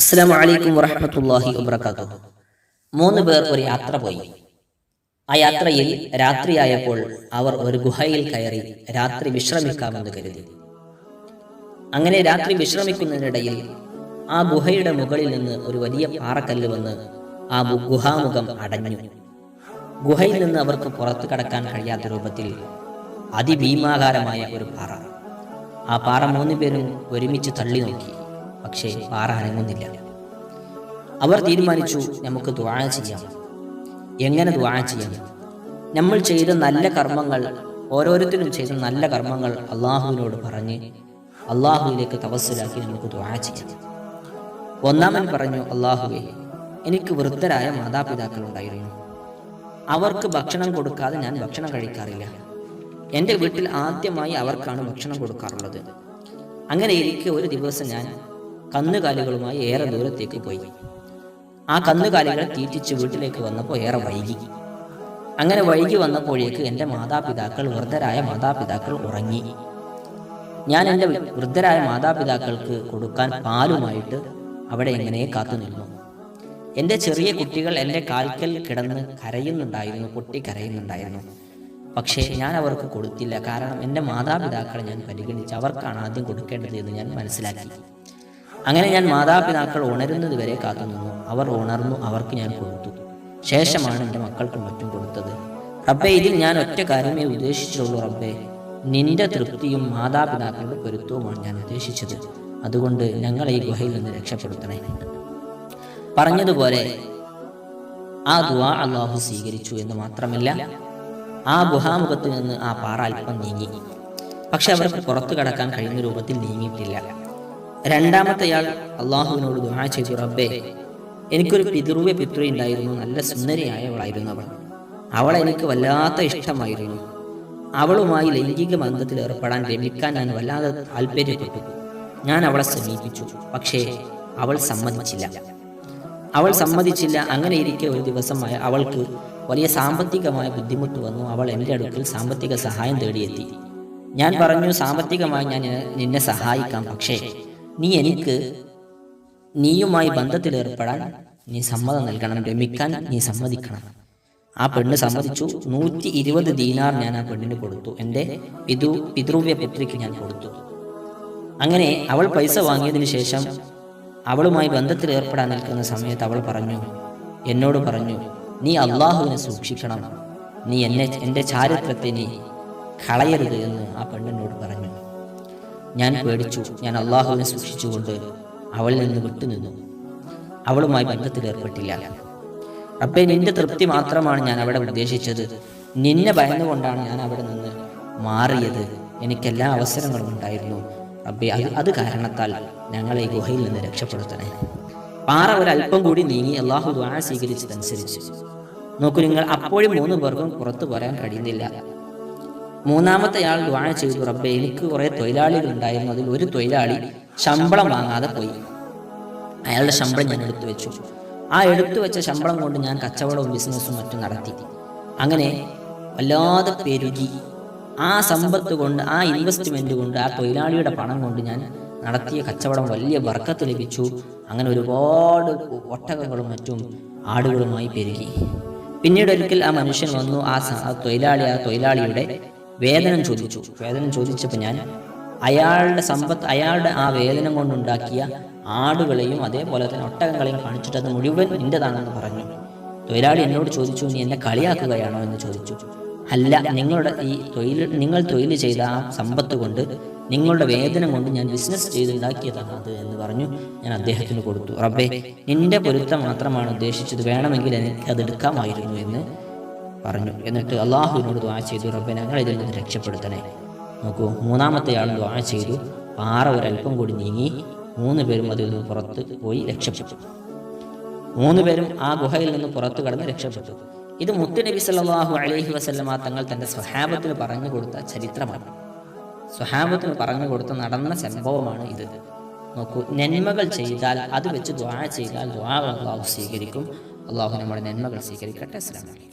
അസ്സാം വലൈക്കും വറഹമത്തല്ലാഹി വബർക്കാത്തു മൂന്ന് പേർ ഒരു യാത്ര പോയി. ആ യാത്രയിൽ രാത്രിയായപ്പോൾ അവർ ഒരു ഗുഹയിൽ കയറി രാത്രി വിശ്രമിക്കാമെന്ന് കരുതി. അങ്ങനെ രാത്രി വിശ്രമിക്കുന്നതിനിടയിൽ ആ ഗുഹയുടെ മുകളിൽ നിന്ന് ഒരു വലിയ പാറക്കല്ല് വന്ന് ആ ഗുഹാമുഖം അടഞ്ഞു. ഗുഹയിൽ നിന്ന് അവർക്ക് പുറത്തു കടക്കാൻ കഴിയാത്ത രൂപത്തിൽ അതിഭീമാകാരമായ ഒരു പാറ. ആ പാറ മൂന്ന് പേരും ഒരുമിച്ച് തള്ളി നോക്കി. പക്ഷേ പാറ അനങ്ങുന്നില്ല അവർ തീരുമാനിച്ചു നമുക്ക് ദ്വാഴ ചെയ്യാം. എങ്ങനെ ദ്വാഴ ചെയ്യാം? നമ്മൾ ചെയ്ത നല്ല കർമ്മങ്ങൾ ഓരോരുത്തരും ചെയ്ത നല്ല കർമ്മങ്ങൾ അള്ളാഹുവിനോട് പറഞ്ഞ് അള്ളാഹുവിലേക്ക് തപസ്സിലാക്കി നമുക്ക് ദ്വാഴ ചെയ്യാം. ഒന്നാമൻ പറഞ്ഞു അള്ളാഹുവെ എനിക്ക് വൃദ്ധരായ മാതാപിതാക്കൾ ഉണ്ടായിരുന്നു. അവർക്ക് ഭക്ഷണം കൊടുക്കാതെ ഞാൻ ഭക്ഷണം കഴിക്കാറില്ല. എന്റെ വീട്ടിൽ ആദ്യമായി അവർക്കാണ് ഭക്ഷണം കൊടുക്കാറുള്ളത്. അങ്ങനെ ഇരിക്കെ ഒരു ദിവസം ഞാൻ കന്നുകാലികളുമായി ഏറെ ദൂരത്തേക്ക് പോയി. ആ കന്നുകാലികളെ തീറ്റിച്ച് വീട്ടിലേക്ക് വന്നപ്പോൾ ഏറെ വൈകി. അങ്ങനെ വൈകി വന്നപ്പോഴേക്ക് എന്റെ മാതാപിതാക്കൾ വൃദ്ധരായ മാതാപിതാക്കൾ ഉറങ്ങി. ഞാൻ എന്റെ വൃദ്ധരായ മാതാപിതാക്കൾക്ക് കൊടുക്കാൻ പാലുമായിട്ട് അവിടെ എങ്ങനെ കാത്തു നിന്നു. എന്റെ ചെറിയ കുട്ടികൾ എന്റെ കാൽക്കൽ കിടന്ന് കരയുന്നുണ്ടായിരുന്നു പൊട്ടി കരയുന്നുണ്ടായിരുന്നു. പക്ഷേ ഞാൻ അവർക്ക് കൊടുത്തില്ല. കാരണം എന്റെ മാതാപിതാക്കളെ ഞാൻ പരിഗണിച്ച് അവർക്കാണ് ആദ്യം കൊടുക്കേണ്ടത് എന്ന് ഞാൻ മനസ്സിലാക്കി. അങ്ങനെ ഞാൻ മാതാപിതാക്കൾ ഉണരുന്നത് വരെ കാത്തുനിന്നു. അവർ ഉണർന്നു അവർക്ക് ഞാൻ കൊടുത്തു. ശേഷമാണ് എന്റെ മക്കൾക്കും മറ്റും കൊടുത്തത്. റബ്ബെ ഇതിൽ ഞാൻ ഒറ്റ കാര്യമേ ഉദ്ദേശിച്ചുള്ളൂ റബ്ബെ. നിന്റെ തൃപ്തിയും മാതാപിതാക്കളുടെ പൊരുത്തവുമാണ് ഞാൻ ഉദ്ദേശിച്ചത്. അതുകൊണ്ട് ഞങ്ങളെ ഈ ഗുഹയിൽ നിന്ന് രക്ഷപ്പെടുത്തണേ. പറഞ്ഞതുപോലെ ആ ദുആ അള്ളാഹു സ്വീകരിച്ചു എന്ന് മാത്രമല്ല ആ ഗുഹാമുഖത്ത് നിന്ന് ആ പാറ അല്പം നീങ്ങി. പക്ഷെ അവർക്ക് പുറത്തു കടക്കാൻ കഴിയുന്ന രൂപത്തിൽ നീങ്ങിയിട്ടില്ല. രണ്ടാമത്തെയാൾ അള്ളാഹുവിനോട് ദുആ ചെയ്തു റബ്ബേ എനിക്കൊരു പിതൃവ്യ പിതൃ ഉണ്ടായിരുന്നു നല്ല സുന്ദരിയായവളായിരുന്നു അവൾ അവളെ എനിക്ക് വല്ലാത്ത ഇഷ്ടമായിരുന്നു. അവളുമായി ലൈംഗിക ബന്ധത്തിൽ ഏർപ്പെടാൻ രമിക്കാൻ ഞാൻ വല്ലാതെ താല്പര്യപ്പെട്ടു. ഞാൻ അവളെ സമീപിച്ചു പക്ഷേ അവൾ സമ്മതിച്ചില്ല. അവൾ സമ്മതിച്ചില്ല. അങ്ങനെ ഇരിക്കെ ഒരു ദിവസമായ അവൾക്ക് വലിയ സാമ്പത്തികമായ ബുദ്ധിമുട്ട് വന്നു. അവൾ എന്റെ അടുക്കൽ സാമ്പത്തിക സഹായം തേടിയെത്തി. ഞാൻ പറഞ്ഞു സാമ്പത്തികമായി ഞാൻ നിന്നെ സഹായിക്കാം പക്ഷേ നീ എനിക്ക് നീയുമായി ബന്ധത്തിൽ ഏർപ്പെടാൻ നീ സമ്മതം നൽകണം രമിക്കാൻ നീ സമ്മതിക്കണം. ആ പെണ്ണ് സമ്മതിച്ചു. നൂറ്റി ഇരുപത് ദീനാർ ഞാൻ ആ പെണ്ണിന് കൊടുത്തു. എന്റെ പിതൃ പിതൃവ്യ പുത്രിക്ക് ഞാൻ കൊടുത്തു. അങ്ങനെ അവൾ പൈസ വാങ്ങിയതിന് ശേഷം അവളുമായി ബന്ധത്തിൽ ഏർപ്പെടാൻ നിൽക്കുന്ന സമയത്ത് അവൾ പറഞ്ഞു എന്നോട് പറഞ്ഞു നീ അള്ളാഹുവിനെ സൂക്ഷിക്കണം. നീ എന്നെ എന്റെ ചാരിത്രത്തെ നീ കളയരുത് എന്ന് ആ പെണ്ണിനോട് പറഞ്ഞു. ഞാൻ പേടിച്ചു. ഞാൻ അള്ളാഹുവിനെ സൂക്ഷിച്ചുകൊണ്ട് അവളിൽ നിന്ന് വിട്ടുനിന്നു. അവളുമായി ബന്ധത്തിൽ ഏർപ്പെട്ടില്ല. അപ്പേ നിന്റെ തൃപ്തി മാത്രമാണ് ഞാൻ അവിടെ ഉദ്ദേശിച്ചത്. നിന്നെ ഭയന്നുകൊണ്ടാണ് ഞാൻ അവിടെ നിന്ന് മാറിയത്. എനിക്കെല്ലാ അവസരങ്ങളും ഉണ്ടായിരുന്നു. റബ്ബെ അത് അത് കാരണത്താൽ ഞങ്ങളെ ഈ ഗുഹയിൽ നിന്ന് രക്ഷപ്പെടുത്തണേ. പാറ ഒരല്പം കൂടി നീങ്ങി അള്ളാഹു ദ്വാര സ്വീകരിച്ചതനുസരിച്ച്. നോക്കൂ നിങ്ങൾ അപ്പോഴും മൂന്ന് പേർക്കും പുറത്തു പോരാൻ കഴിയുന്നില്ല. മൂന്നാമത്തെ ആൾ ദ്വാ ചെയ്തു റബ്ബെ എനിക്ക് കുറെ തൊഴിലാളികൾ ഉണ്ടായിരുന്നു അതിൽ ഒരു തൊഴിലാളി ശമ്പളം വാങ്ങാതെ പോയി. അയാളുടെ ശമ്പളം ഞാൻ എടുത്തു വെച്ചു. ആ എടുത്തു വെച്ച ശമ്പളം കൊണ്ട് ഞാൻ കച്ചവടവും ബിസിനസ്സും മറ്റും നടത്തി. അങ്ങനെ വല്ലാതെ പെരുകി. ആ സമ്പത്ത് കൊണ്ട് ആ ഇൻവെസ്റ്റ്മെന്റ് കൊണ്ട് ആ തൊഴിലാളിയുടെ പണം കൊണ്ട് ഞാൻ നടത്തിയ കച്ചവടം വലിയ വർക്കത്ത് ലഭിച്ചു. അങ്ങനെ ഒരുപാട് ഒട്ടകങ്ങളും മറ്റും ആടുകളുമായി പെരുകി. പിന്നീട് ഒരിക്കൽ ആ മനുഷ്യൻ വന്നു ആ തൊഴിലാളി ആ തൊഴിലാളിയുടെ വേതനം ചോദിച്ചു. വേതനം ചോദിച്ചപ്പോൾ ഞാൻ അയാളുടെ സമ്പത്ത് അയാളുടെ ആ വേതനം കൊണ്ടുണ്ടാക്കിയ ആടുകളെയും അതേപോലെ തന്നെ ഒട്ടകങ്ങളെയും കാണിച്ചിട്ട് അത് മുഴുവൻ നിന്റെതാണെന്ന് പറഞ്ഞു. തൊഴിലാളി എന്നോട് ചോദിച്ചു നീ എന്നെ കളിയാക്കുകയാണോ? എന്ന് ചോദിച്ചു. അല്ല നിങ്ങളുടെ ഈ തൊഴിൽ നിങ്ങൾ തൊഴിൽ ചെയ്ത ആ സമ്പത്ത് കൊണ്ട് നിങ്ങളുടെ വേദന കൊണ്ട് ഞാൻ ബിസിനസ് ചെയ്തുണ്ടാക്കിയതാണ് അത് എന്ന് പറഞ്ഞു ഞാൻ അദ്ദേഹത്തിന് കൊടുത്തു. റബ്ബേ നിന്റെ പൊരുത്തം മാത്രമാണ് ഉദ്ദേശിച്ചത്. വേണമെങ്കിൽ എനിക്ക് അത് എടുക്കാമായിരുന്നു എന്ന് പറഞ്ഞു. എന്നിട്ട് അള്ളാഹുവിനോട് ദ്വാ ചെയ്തു റബ്ബെ ഞങ്ങൾ ഇതിൽ നിന്ന് രക്ഷപ്പെടുത്തണേ. നോക്കൂ മൂന്നാമത്തെ ആൾ ദ്വാ ചെയ്തു. പാറ ഒരല്പം കൂടി നീങ്ങി മൂന്ന് പേരും അതിൽ നിന്ന് പുറത്ത് പോയി രക്ഷപ്പെട്ടു. മൂന്ന് പേരും ആ ഗുഹയിൽ നിന്ന് പുറത്തു കടന്ന് രക്ഷപ്പെട്ടു. ഇത് മുത്തുനബി സല്ലല്ലാഹു അലൈഹി വസല്ലമ തങ്ങൾ തന്റെ സ്വഹാബത്തിന് പറഞ്ഞു കൊടുത്ത ചരിത്രമാണ്. സ്വഹാബത്തിന് പറഞ്ഞു കൊടുത്ത നടന്ന സംഭവമാണ് ഇത്. നോക്കൂ നന്മകൾ ചെയ്താൽ അത് വെച്ച് ദ്വാ ചെയ്താൽ ദ്വാ അള്ളാഹു സ്വീകരിക്കും. അള്ളാഹു നമ്മുടെ നന്മകൾ സ്വീകരിക്കട്ടെ. അസ്സലാമു അലൈക്കും.